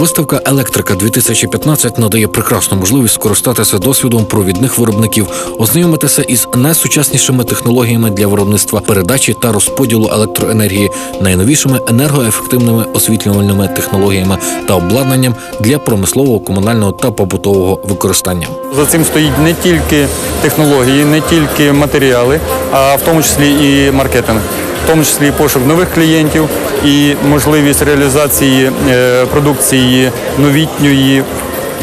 Виставка Електрика 2015 надає прекрасну можливість скористатися досвідом провідних виробників, ознайомитися із найсучаснішими технологіями для виробництва передачі та розподілу електроенергії, найновішими енергоефективними освітлювальними технологіями та обладнанням для промислового, комунального та побутового використання. За цим стоїть не тільки технології, не тільки матеріали, а в тому числі і маркетинг, тому числі і пошук нових клієнтів і можливість реалізації е, продукції новітньої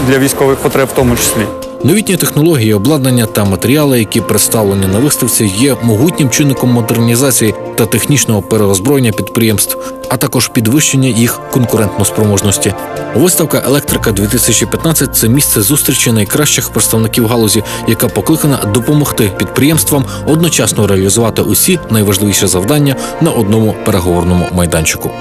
для військових потреб, в тому числі. Новітні технології, обладнання та матеріали, які представлені на виставці, є могутнім чинником модернізації та технічного переозброєння підприємств, а також підвищення їх конкурентноспроможності. Виставка Електрика 2015 це місце зустрічі найкращих представників галузі, яка покликана допомогти підприємствам одночасно реалізувати усі найважливіші завдання на одному переговорному майданчику.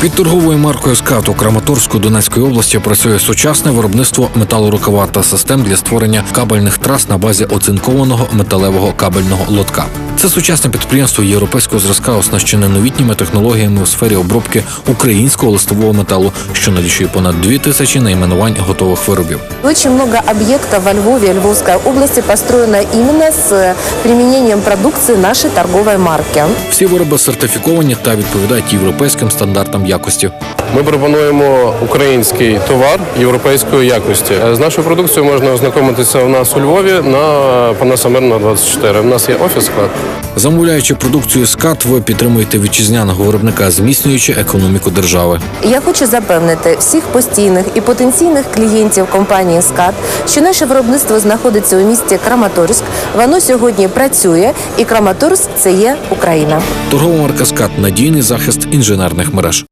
Під торговою маркою «Скат» у Краматорську Донецької області працює сучасне виробництво металорукава та систем для створення кабельних трас на базі оцинкованого металевого кабельного лотка. Це сучасне підприємство європейського зразка, оснащене новітніми технологіями у сфері обробки українського листового металу, що налічує понад дві тисячі найменувань готових виробів. Очень много объектов во Львове и Львовской области построено именно с применением продукции нашей торговой марки. Всі вироби сертифіковані та відповідають європейським стандартам якості. Ми пропонуємо український товар європейської якості. З нашою продукцією можна ознайомитися у нас у Львові на Панаса Мирна 24. У нас є офіс склад. Замовляючи продукцію «Скат», ви підтримуєте вітчизняного виробника, зміцнюючи економіку держави. Я хочу запевнити всіх постійних і потенційних клієнтів компанії «Скат», що наше виробництво знаходиться у місті Краматорськ. Воно сьогодні працює, і Краматорськ це є Україна. Торгова марка «Скат» – надійний захист інженерних мереж.